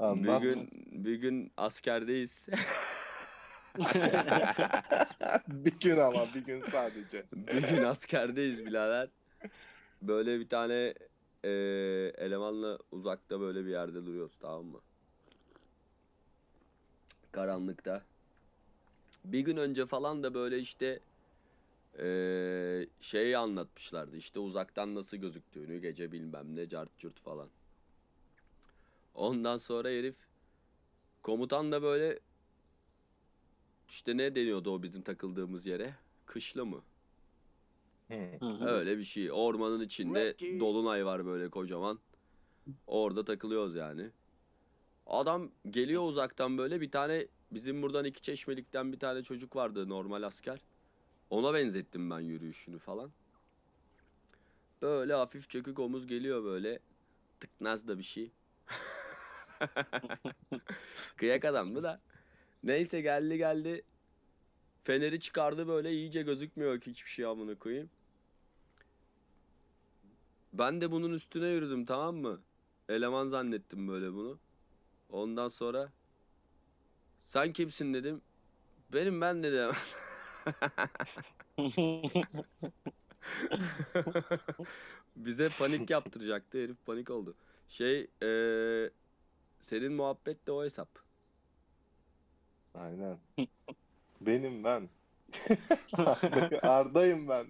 Bir Anlat. gün, bir gün askerdeyiz. bir gün ama bir gün sadece. bir gün askerdeyiz birader. Böyle bir tane e, elemanla uzakta böyle bir yerde duruyoruz tamam mı? Karanlıkta. Bir gün önce falan da böyle işte e, şeyi anlatmışlardı. İşte uzaktan nasıl gözüktüğünü gece bilmem ne cart curt falan. Ondan sonra herif komutan da böyle işte ne deniyordu o bizim takıldığımız yere? Kışla mı? Öyle bir şey. Ormanın içinde dolunay var böyle kocaman. Orada takılıyoruz yani. Adam geliyor uzaktan böyle bir tane bizim buradan iki çeşmelikten bir tane çocuk vardı normal asker. Ona benzettim ben yürüyüşünü falan. Böyle hafif çökük omuz geliyor böyle. Tıknaz da bir şey. Kıyak adamdı da. Neyse geldi geldi. Feneri çıkardı böyle iyice gözükmüyor ki hiçbir şey amına koyayım. Ben de bunun üstüne yürüdüm tamam mı? Eleman zannettim böyle bunu. Ondan sonra sen kimsin dedim. Benim ben dedim. Bize panik yaptıracaktı. Herif panik oldu. Şey eee, senin muhabbet de o hesap. Aynen. Benim ben. Arda'yım ben.